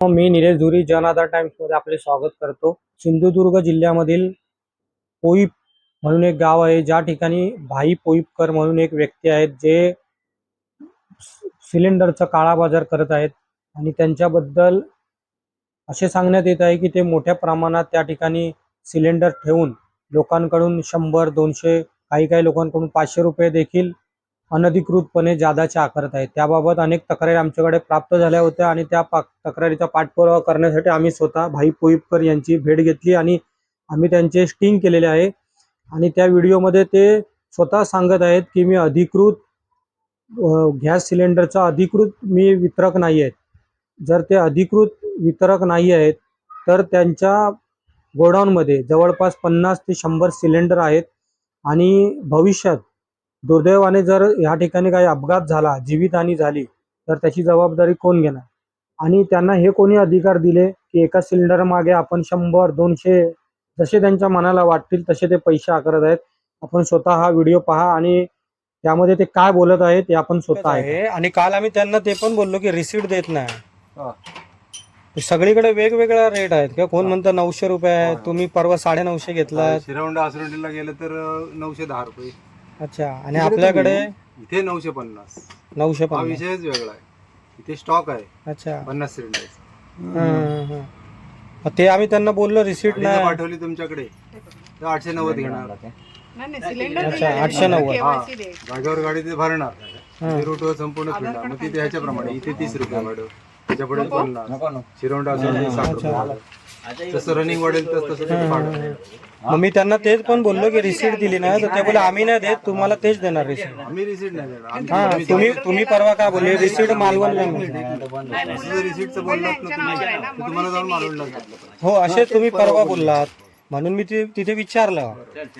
मी निलेश धुरी जनआधार टाइम्समध्ये आपले स्वागत करतो. सिंधुदुर्ग जिल्ह्यामधील पोईप म्हणून एक गाव आहे. ज्या ठिकाणी भाई पोईपकर म्हणून एक व्यक्ती आहेत जे सिलेंडरचा काळा बाजार करत आहेत. आणि त्यांच्याबद्दल असे सांगण्यात येत आहे की ते मोठ्या प्रमाणात त्या ठिकाणी सिलेंडर ठेवून लोकांकडून शंभर दोनशे काही काही लोकांकडून पाचशे रुपये देखील अनधिकृतपणे जादाच्या आकारत आहेत. त्याबाबत अनेक तक्रारी आमच्याकडे प्राप्त झाल्या होत्या आणि त्या पा तक्रारीचा पाठपुरावा करण्यासाठी आम्ही स्वतः भाई पोईपकर यांची भेट घेतली आणि आम्ही त्यांचे स्टिंग केलेले आहे. आणि त्या व्हिडिओमध्ये ते स्वतः सांगत आहेत की मी अधिकृत गॅस सिलेंडरचा अधिकृत मी वितरक नाही आहेत जर ते अधिकृत वितरक नाही आहेत तर त्यांच्या गोडाऊनमध्ये जवळपास पन्नास ते शंभर सिलेंडर आहेत आणि भविष्यात दुर्दैवाने जर ह्या ठिकाणी काही अपघात झाला जीवितहानी झाली तर त्याची जबाबदारी कोण घेणार? आणि त्यांना हे कोणी अधिकार दिले की एका सिलेंडर मागे आपण शंभर दोनशे जसे त्यांच्या मनाला वाटतील तसे ते पैसे आकारत आहेत? आपण स्वतः हा व्हिडिओ पहा आणि त्यामध्ये ते काय बोलत आहेत ते आपण स्वतः आहे. आणि काल आम्ही त्यांना ते पण बोललो की रिसीट देत नाही. सगळीकडे वेगवेगळा रेट आहेत का? कोण म्हणतं नऊशे रुपये आहे? तुम्ही परवा साडे नऊशे घेतला शिरवंडा आसरंडीला गेलं तर नऊशे दहा रुपये. अच्छा आणि आपल्याकडे? इथे नऊशे पन्नास. नऊशे हा पन्नास. विषयच वेगळा आहे. इथे स्टॉक आहे. अच्छा. पन्नास सिलेंडर हं, हं, हं. मग ते आम्ही त्यांना बोललो रिसीट नाही. पाठवली तुमच्याकडे. तर आठशे नव्वद घेणार. अच्छा आठशे नव्वद. जागेवर गाडी ते भरणार रूटवर संपूर्ण फिरणार. मग तिथे ह्याच्याप्रमाणे इथे तीस रुपये वाढव. त्याच्यापुढे पन्नास. शिरवंडा आसरंडी साठ रुपये. जसं रनिंग वाढेल तस तसं ते. मग मी त्यांना तेच पण बोललो की रिसीट दिली नाही. तर ते बोले आम्ही नाही देत तुम्हाला तेच देणार रिसीट आम्ही रिसीट नाही देणार. आम्ही हा तुम्ही तुम्ही परवा काय बोलले? रिसीट मालवण नाही असं जर रिसीटचं बोललात ना तुम्ही. तर तुम्हाला जाऊन मालवणला घातलं पाहिजे. हो असे तुम्ही परवा बोललात. म्हणून मी ते तिथे विचारलं.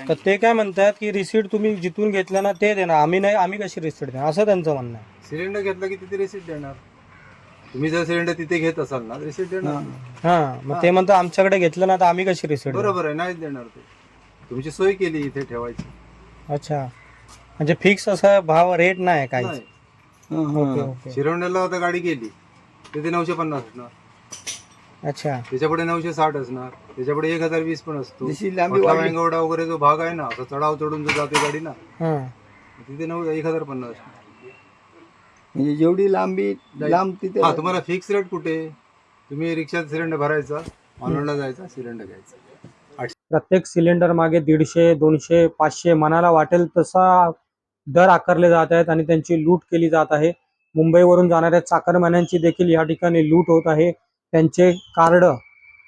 तर ते काय म्हणतात की रिसीट तुम्ही जिथून घेतलं ना ते देणार. आम्ही नाही आम्ही कशी रिसीट देणार? असं त्यांचं म्हणणं आहे. सिलेंडर घेतला की तिथे रिसीट देणार. तुम्ही जर सिलेंडर तिथे घेत असाल ना रिसीट देणार हा. मग ते म्हणतात आमच्याकडे घेतलं ना तर आम्ही कशी रिसीट बरोबर आहे नाहीच देणार ते. तुमची सोय केली इथे ठेवायची. अच्छा. म्हणजे फिक्स असा भाव रेट नाही नाही. Okay okay. शिरवण्याला आता गाडी गेली. तिथे नऊशे पन्नास असणार. अच्छा. त्याच्यापुढे नऊशे साठ असणार. त्याच्यापुढे एक हजार वीस पण असतो. वेंगवडा वगैरे जो भाग आहे ना असा चढाव चढून जो जाते गाडी ना हा. तिथे नऊ एक हजार पन्नास असणार. म्हणजे जेवढी लांबी लांब तिथे हा तुम्हाला फिक्स रेट कुठे? तुम्ही रिक्षात सिलेंडर भरायचा मालवणला जायचा सिलेंडर घ्यायचा. प्रत्येक सिलेंडर मागे दीडशे दोनशे पाचशे मनाला वाटेल तसा दर आकारले जात आहेत आणि त्यांची लूट केली जात आहे. मुंबईवरून जाणाऱ्या चाकरमान्यांची देखील या ठिकाणी लूट होत आहे. त्यांचे कार्ड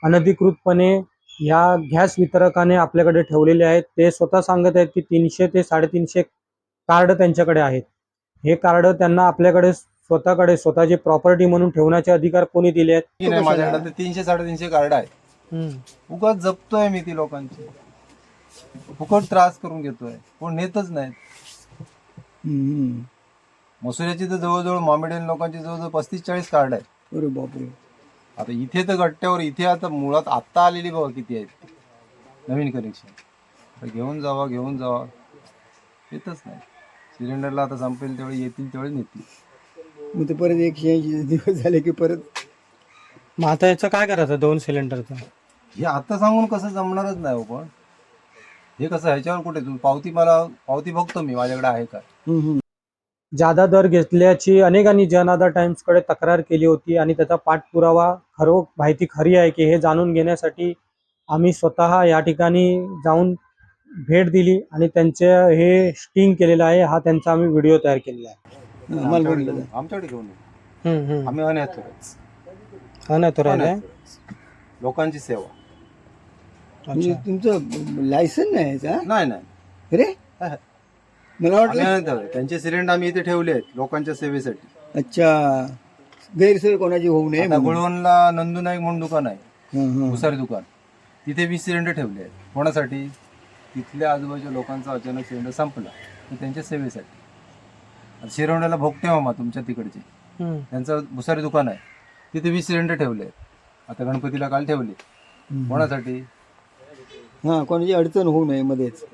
अनधिकृतपणे या गॅस वितरकाने आपल्याकडे ठेवलेले आहेत. ते स्वतः सांगत आहेत की तीनशे ते साडेतीनशे कार्ड त्यांच्याकडे आहेत. हे कार्ड त्यांना आपल्याकडे स्वतःकडे स्वतःची प्रॉपर्टी म्हणून ठेवण्याचे अधिकार कोणी दिले आहेत? की नाही माझ्याकडे तीनशे साडेतीनशे कार्ड आहे. उगाच जपतोय मी ती लोकांची. फुकट त्रास करून घेतोय. कोण नेतच नाहीत. हम्म. मसुऱ्याची तर जवळजवळ मॉमेडियन लोकांची जवळजवळ पस्तीस चाळीस कार्ड आहे अरे बापरे. आता इथे तर गट्ट्यावर इथे आता मुळात आत्ता आलेली बघा किती आहेत. नवीन कनेक्शन घेऊन जावा घेऊन जावा. येतच नाही. सिलेंडरला आता संपेल तेवढे येतील तेवढे नेतील. मग ते परत एकशे ऐंशी दिवस झाले की परत मग आता याचं काय करायचं दोन सिलेंडरचं? हे आता सांगून कसं जमणारच नाही हो पण हे कसं ह्याच्यावर कुठे तू पावती मला पावती बघतो मी माझ्याकडे आहे का. जादा दर घेतल्याची अनेकांनी जनआधार टाइम्सकडे तक्रार केली होती आणि त्याचा पाठपुरावा खरो माहिती खरी आहे की हे जाणून घेण्यासाठी आम्ही स्वतः या ठिकाणी जाऊन भेट दिली आणि त्यांचे हे स्टिंग केलेलं आहे हा त्यांचा आम्ही व्हिडिओ तयार केलेला आहे. आमच्याकडे. घेऊन- ये. आम्ही अनॅथर हा ना? तो राहिलाय लोकांची सेवा. म्हणजे अच्छा तुमचं लायसन नाही याचा? नाही नाही. अरे? हा. मला आम्ही वाटलं आहे. त्यांचे सिलेंडर आम्ही इथे ठेवले आहेत लोकांच्या सेवेसाठी. अच्छा. गैरसोय कोणाची होऊ नये आता म्हणून. गुळवणला नंदू नाईक म्हणून दुकान आहे हा, हा. भुसारी दुकान. तिथे वीस सिलेंडर ठेवले आहेत. कोणासाठी? तिथल्या आजूबाजूच्या लोकांचा अचानक सिलेंडर संपला. तर त्यांच्या सेवेसाठी. आता शिरवण्याला भोगटे मामा तुमच्या तिकडचे. हम्म. त्यांचं भुसारी दुकान आहे. तिथे वीस सिलेंडर ठेवले आहेत. आता गणपतीला काल ठेवले. कोणासाठी? हा कोणाची अडचण होऊ नये मध्येच.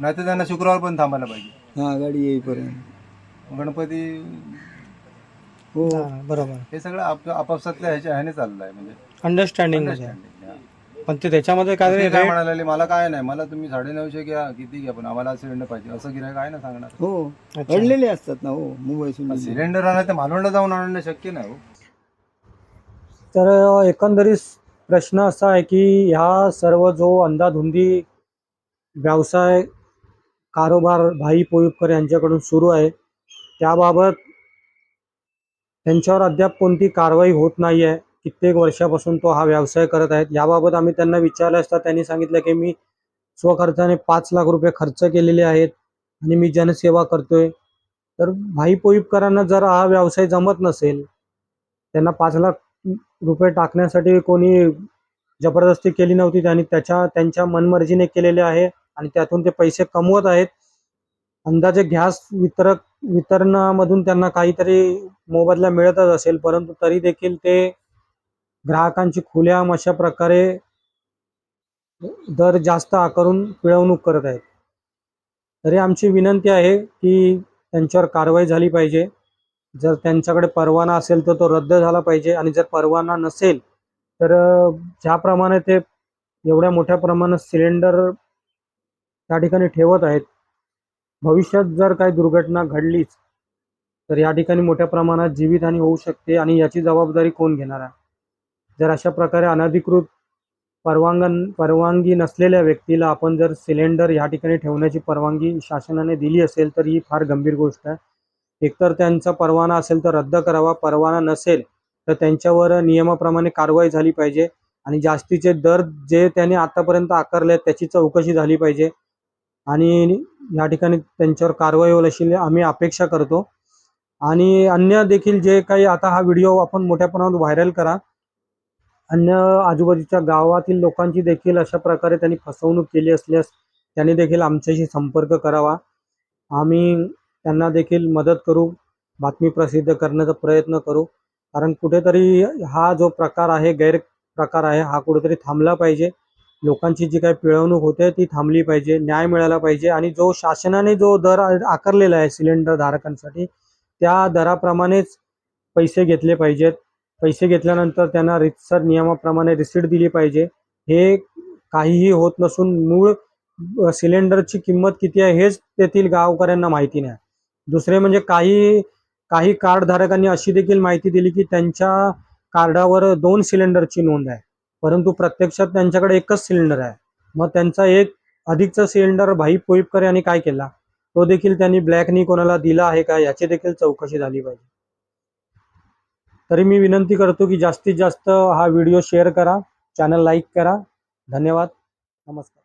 नाही तर त्यांना शुक्रवार पण थांबायला पाहिजे. हा गाडी येईपर्यंत. गणपती हो. हा, बरोबर. हे सगळं आप आपापसातल्या ह्याच्या ह्याने चाललं आहे म्हणजे. अंडरस्टँडिंगमध्ये. हा. पण ते त्याच्यामध्ये ते काहीतरी काय rate- म्हणाले मला काय नाही मला तुम्ही साडे नऊशे घ्या किती घ्या पण आम्हाला सिलेंडर पाहिजे. असं गिरायक आहे ना सांगणार? हो अच्छा. अडलेले असतात ना हो मुंबई सिलेंडर आणा ते मालवणला जाऊन आणणं शक्य नाही हो. तर एकंदरीत प्रश्न असा आहे की ह्या सर्व जो अंधाधुंदी व्यवसाय कारोबार भाई पोईपकर यांच्याकडून सुरू आहे त्याबाबत त्यांच्यावर अद्याप कोणती कारवाई होत नाही आहे कित्येक वर्षापासून तो हा व्यवसाय करत आहेत. याबाबत आम्ही त्यांना विचारलं असता त्यांनी सांगितलं की मी स्वखर्चाने पाच लाख रुपये खर्च केलेले आहेत आणि मी जनसेवा करतोय. तर भाई पोईपकरांना जर हा व्यवसाय जमत नसेल त्यांना पाच लाख रुपये टाकण्यासाठी कोणी जबरदस्ती केली नव्हती त्यांनी त्याच्या त्यांच्या मनमर्जीने केलेले आहे आणि त्यातून ते पैसे कमवत आहेत. अंदाजे गॅस वितरक वितरणामधून त्यांना काहीतरी मोबदला मिळतच असेल परंतु तरी देखील ते ग्राहकांची खुलेआम अशा प्रकारे दर जास्त आकारून पिळवणूक करत आहेत. तरी आमची विनंती आहे की त्यांच्यावर कारवाई झाली पाहिजे. जर त्यांच्याकडे परवाना असेल तर तो रद्द झाला पाहिजे आणि जर परवाना नसेल तर ज्याप्रमाणे ते एवढ्या मोठ्या प्रमाणात सिलेंडर त्या ठिकाणी ठेवत आहेत भविष्यात जर काही दुर्घटना घडलीच तर या ठिकाणी मोठ्या प्रमाणात जीवितहानी होऊ शकते आणि याची जबाबदारी कोण घेणार आहे? जर अशा प्रकारे अनधिकृत परवानगन परवानगी नसलेल्या व्यक्तीला आपण जर सिलेंडर या ठिकाणी ठेवण्याची परवानगी शासनाने दिली असेल तर ही फार गंभीर गोष्ट आहे. एकतर त्यांचा परवाना असेल तर रद्द करावा परवाना नसेल तर त्यांच्यावर नियमाप्रमाणे कारवाई झाली पाहिजे आणि जास्तीचे दर जे त्याने आतापर्यंत आकारले आहेत त्याची चौकशी झाली पाहिजे आणि या ठिकाणी त्यांच्यावर कारवाई होईल अशी आम्ही अपेक्षा करतो. आणि अन्य देखील जे काही आता हा व्हिडिओ आपण मोठ्या प्रमाणात व्हायरल करा अन्य आजूबाजूच्या गावातील लोकांची देखील अशा प्रकारे त्यांनी फसवणूक केली असल्यास त्यांनी देखील आमच्याशी संपर्क करावा. आम्ही त्यांना देखील मदत करू बातमी प्रसिद्ध करण्याचा प्रयत्न करू. कारण कुठेतरी हा जो प्रकार आहे गैर प्रकार आहे हा कुठेतरी थांबला पाहिजे. लोकांची जी काही पिळवणूक होते ती थांबली पाहिजे न्याय मिळाला पाहिजे. आणि जो शासनाने जो दर आकारलेला आहे सिलेंडर धारकांसाठी त्या दराप्रमाणेच पैसे घेतले पाहिजेत. पैसे घेतल्यानंतर त्यांना रितसर नियमाप्रमाणे रिसीट दिली पाहिजे. हे काहीही होत नसून मूळ सिलेंडरची किंमत किती आहे हेच तेथील गावकऱ्यांना माहिती नाही. दुसरे म्हणजे काही काही कार्ड धारकांनी अशी देखील माहिती दिली की त्यांच्या कार्डावर दोन सिलेंडरची नोंद आहे. परंतु प्रत्यक्षात त्यांच्याकडे एकच सिलेंडर आहे. मग त्यांचा एक अधिकचा सिलेंडर भाई पोईपकर यांनी काय केला? तो देखील त्यांनी ब्लॅकनी कोणाला दिला आहे का? याची देखील चौकशी झाली पाहिजे. तरी मी विनंती करतो की जास्तीत जास्त हा व्हिडिओ शेअर करा चॅनल लाईक करा. धन्यवाद. नमस्कार.